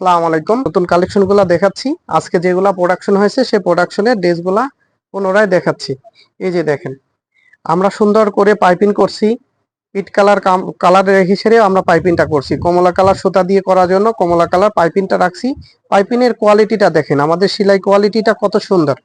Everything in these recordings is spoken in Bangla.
আসসালামু আলাইকুম। নতুন কালেকশনগুলা দেখাচ্ছি। আজকে যেগুলা প্রোডাকশন হয়েছে, সেই প্রোডাকশনের ড্রেসগুলা পুনরায় দেখাচ্ছি। এই যে দেখেন, আমরা সুন্দর করে পাইপিং করছি। পিট কালার কালার হিসেবে আমরা পাইপিংটা করছি। কমলা কালার সুতা দিয়ে করার জন্য কমলা কালার পাইপিংটা রাখছি। পাইপিনের কোয়ালিটিটা দেখেন, আমাদের সেলাই কোয়ালিটিটা কত সুন্দর।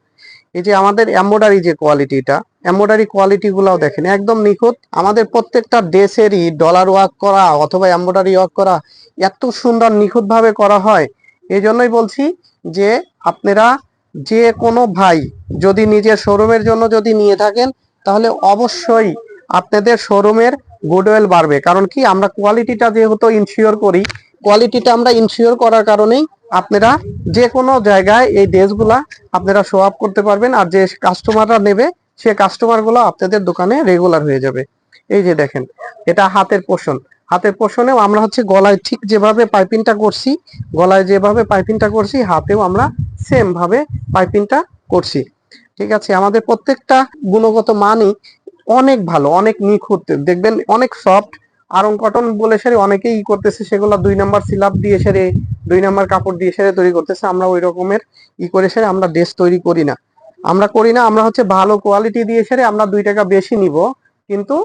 এই যে আমাদের এম্বয়ডারি যে কোয়ালিটিটা এম্বয়ডারি কোয়ালিটি গুলাও দেখেন, একদম নিখুঁত। আমাদের প্রত্যেকটা ড্রেসেরই ডলার ওয়ার্ক করা অথবা এম্বয়ডারি ওয়ার্ক করা এত সুন্দর নিখুঁত ভাবে করা হয়। এই জন্যই বলছি যে আপনারা যে কোনো ভাই যদি নিজের শোরুমের জন্য যদি নিয়ে থাকেন, তাহলে অবশ্যই আপনাদের শোরুমের গুডউইল বাড়বে। কারণ কি? আমরা কোয়ালিটিটা যেহেতু ইনশিওর করি কোয়ালিটিটা আমরা ইনশিওর করার কারণেই আপনারা যে কোনো জায়গায় এই ড্রেসগুলা আপনারা শো আপ করতে পারবেন আর যে কাস্টমাররা নেবে, সে কাস্টমারগুলো আপনাদের দোকানে রেগুলার হয়ে যাবে। এই যে দেখেন, এটা হাতের পোষণ হাতের পোষণেও আমরা হচ্ছে গলায় ঠিক যেভাবে পাইপিংটা করছি, গলায় যেভাবে পাইপিংটা করছি, হাতেও আমরা সেম ভাবে পাইপিংটা করছি। ঠিক আছে, আমাদের প্রত্যেকটা গুণগত মানই অনেক ভালো, অনেক নিখুঁত। দেখবেন অনেক সফট আরং কটন বলে সেরে অনেকেই করতেছে, সেগুলো দুই নাম্বার সিলাপ দিয়ে সেরে, দুই নাম্বার কাপড় দিয়ে সেরে তৈরি করতেছে। আমরা ওই রকমের ই করে সেরে আমরা ড্রেস তৈরি করি না। আমরা করি না, আমরা হচ্ছে ভালো কোয়ালিটি দিয়ে সেরে আমরা দুই টাকা বেশি নিব, কিন্তু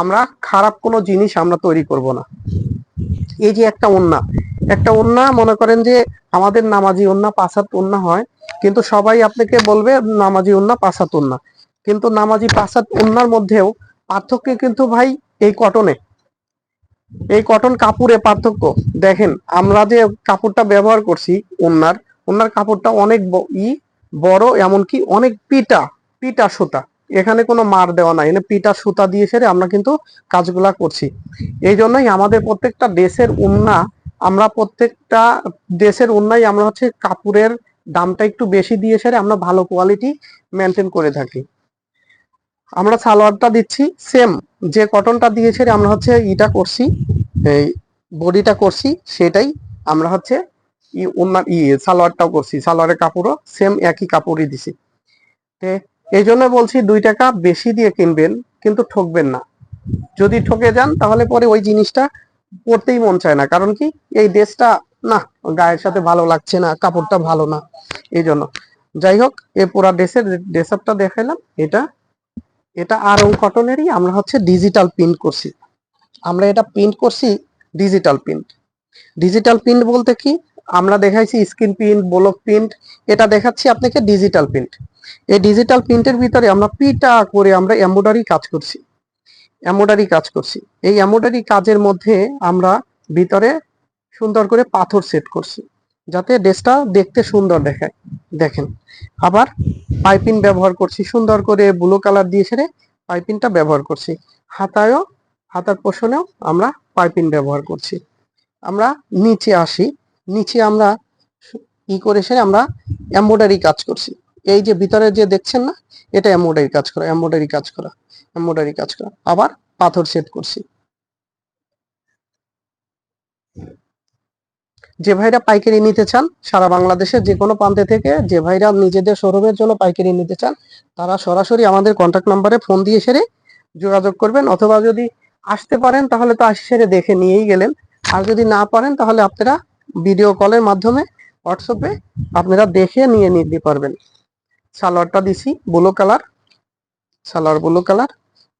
আমরা খারাপ কোনো জিনিস আমরা তৈরি করব না। এই যে একটা ওন্না একটা ওন্না মনে করেন যে আমাদের নামাজি ওন্না পাঁচাত ওন্না হয়, কিন্তু সবাই আপনাকে বলবে নামাজি ওন্না পাঁচাত ওন্না। কিন্তু নামাজি পাঁচাত ওন্নার মধ্যেও পার্থক্য কিন্তু ভাই এই কটনে। এই কটন কাপড়ে পার্থক্য। দেখেন, আমরা যে কাপড়টা ব্যবহার করছি ওনার ওনার কাপড়টা অনেক ই, বড়, এমনকি অনেক পিটা পিটা সুতা। এখানে কোনো মার দেওয়া নাই, এখানে পিটা সুতা দিয়ে সেরে আমরা কিন্তু কাজগুলা করছি। এই জন্যই আমাদের প্রত্যেকটা দেশের উন্না আমরা প্রত্যেকটা দেশের উন্নাই আমরা হচ্ছে কাপড়ের দামটা একটু বেশি দিয়ে সেরে আমরা ভালো কোয়ালিটি মেনটেন করে থাকি। আমরা সালোয়ারটা দিচ্ছি সেম যে কটনটা দিয়েছে আমরা হচ্ছে ইটা করছি, এই বডিটা করছি, সেটাই আমরা হচ্ছে ই উন্না ই সালোয়ারটাও করছি, সালোয়ারের কাপড়ও সেম একই কাপড়ই দিছি। তে এই জন্য বলছি দুই টাকা বেশি দিয়ে কিনবেন, কিন্তু ঠকবেন না। যদি ঠকে যান, তাহলে পরে ওই জিনিসটা পরতেই মন চায় না। কারণ কি? এই ড্রেসটা না, গায়ের সাথে ভালো লাগছে না, কাপড়টা ভালো না, এই জন্য। যাই হোক এই পুরা ড্রেসের ড্রেস আপটা দেখাইলাম, এটা এটা আর আরং কটনেরই আমরা হচ্ছে ডিজিটাল প্রিন্ট করছি। আমরা এটা প্রিন্ট করছি ডিজিটাল প্রিন্ট ডিজিটাল প্রিন্ট বলতে কি? আমরা দেখাইছি স্ক্রিন প্রিন্ট ব্লক প্রিন্ট এটা দেখাচ্ছি আপনাকে ডিজিটাল প্রিন্ট এই ডিজিটাল প্রিন্টের ভিতরে আমরা পিটা করে আমরা এমব্রয়ডারি কাজ করছি। এমব্রয়ডারি কাজ করছি। এই এমব্রয়ডারি কাজের মধ্যে আমরা ভিতরে সুন্দর করে পাথর সেট করছি। যাতে ড্রেসটা দেখতে সুন্দর দেখায়। দেখেন, আবার পাইপিং ব্যবহার করছি, সুন্দর করে ব্লু কালার দিয়ে সেরে পাইপিংটা ব্যবহার করছি। হাতায়ও, হাতার পোষণেও আমরা পাইপিং ব্যবহার করছি। আমরা নিচে আসি, নিচে আমরা ই করে সেরে আমরা এমব্রয়ডারি কাজ করছি। এই যে ভিতরে যে দেখছেন না, এটা এমব্রয়ডারি কাজ করা, এমব্রয়ডারি কাজ করা, এমব্রয়ডারি কাজ করা। আবার পাথর সেট করছি। যে ভাইরা পাইকারি নিতে চান, সারা বাংলাদেশের যে কোনো প্রান্তে থেকে যে ভাইরা নিজেদের শোরুমের জন্য পাইকারি নিতে চান, তারা সরাসরি আমাদের কন্ট্যাক্ট নাম্বারে ফোন দিয়ে সেরে যোগাযোগ করবেন অথবা যদি আসতে পারেন, তাহলে তো আসি সেরে দেখে নিয়েই গেলেন। আর যদি না পারেন, তাহলে আপনারা ভিডিও কলের মাধ্যমে হোয়াটসঅ্যাপে আপনারা দেখে নিয়ে নিতে পারবেন। সালোয়ারটা দিছি blue colour salwar blue colour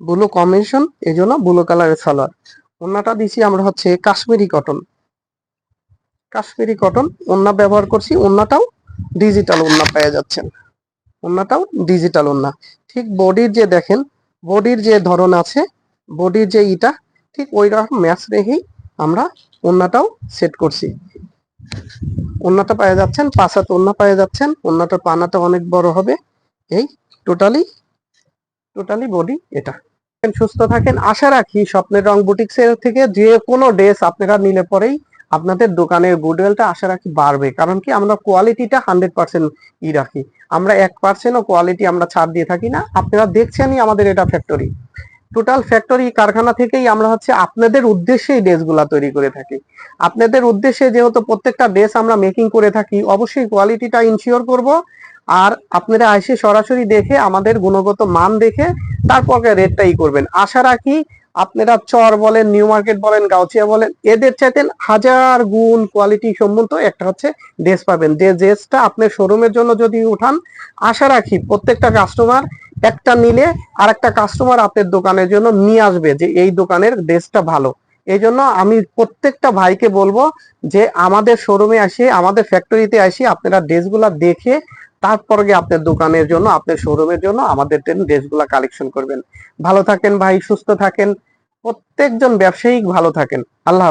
blue combination এই জন্য ব্লু কালারের সালোয়ার ওন্নাটা দিছি আমরা হচ্ছে কাশ্মীরি কটন কাশ্মীরি কটন, ওন্না ব্যবহার করছি, ওন্নাটাও ডিজিটাল ওন্না পেয়ে যাচ্ছেন ওন্নাটাও ডিজিটাল ওন্না। ঠিক বডির যে দেখেন, বডির যে ধরন আছে, বডির যে ইটা, ঠিক ওই রকম ম্যাচ রেখেই আমরা ওন্নাটাও সেট করছি। ওন্নাটা পেয়ে যাচ্ছেন পাঁচাত ওন্না পেয়ে যাচ্ছেন ওন্নাটার পানাটা অনেক বড় হবে। এই টোটালি টোটালি বডি এটা। সুস্থ থাকেন, আশা রাখি স্বপ্নের রং বুটিক্সের থেকে যে কোনো ড্রেস আপনারা নিলে পরেই আপনাদের দোকানের গুডউইলটা আশা রাখি বাড়বে। কারণ কি, আমরা কোয়ালিটিটা হান্ড্রেড পার্সেন্ট ই রাখি। আমরা এক পার্সেন্টও কোয়ালিটি আমরা ছাড় দিয়ে থাকি না। আপনারা দেখছেনই আমাদের এটা ফ্যাক্টরি টোটাল ফ্যাক্টরি কারখানা থেকেই আমরা হচ্ছে আপনাদের উদ্দেশ্যে এই তৈরি করে থাকি। আপনাদের উদ্দেশ্যে যেহেতু প্রত্যেকটা ড্রেস আমরা মেকিং করে থাকি, অবশ্যই কোয়ালিটিটা ইনশিওর করব। আর আপনারা এসে সরাসরি দেখে, আমাদের গুণগত মান দেখে, তারপর রেটটা ই করবেন। আশা রাখি আপনারা চর বলেন, নিউ মার্কেট বলেন গাউচিয়া বলেন, এদের চাইতেন হাজার গুণ কোয়ালিটি সম্মত একটা হচ্ছে ড্রেস পাবেন। যে ড্রেসটা আপনার শোরুমের জন্য যদি উঠান, আশা রাখি প্রত্যেকটা কাস্টমার একটা নিলে আর একটা কাস্টমার আপনার দোকানের জন্য নিয়ে আসবে যে এই দোকানের ড্রেসটা ভালো। এই জন্য আমি প্রত্যেকটা ভাইকে বলব যে আমাদের শোরুমে আসি, আমাদের ফ্যাক্টরিতে আসি, আপনারা ড্রেসগুলা দেখে তারপর গিয়ে আপনার দোকানের জন্য, আপনার শোরুমের জন্য আমাদের ড্রেসগুলো কালেকশন করবেন ভালো থাকেন ভাই, সুস্থ থাকেন প্রত্যেকজন ব্যবসায়ী ভালো থাকেন আল্লাহ।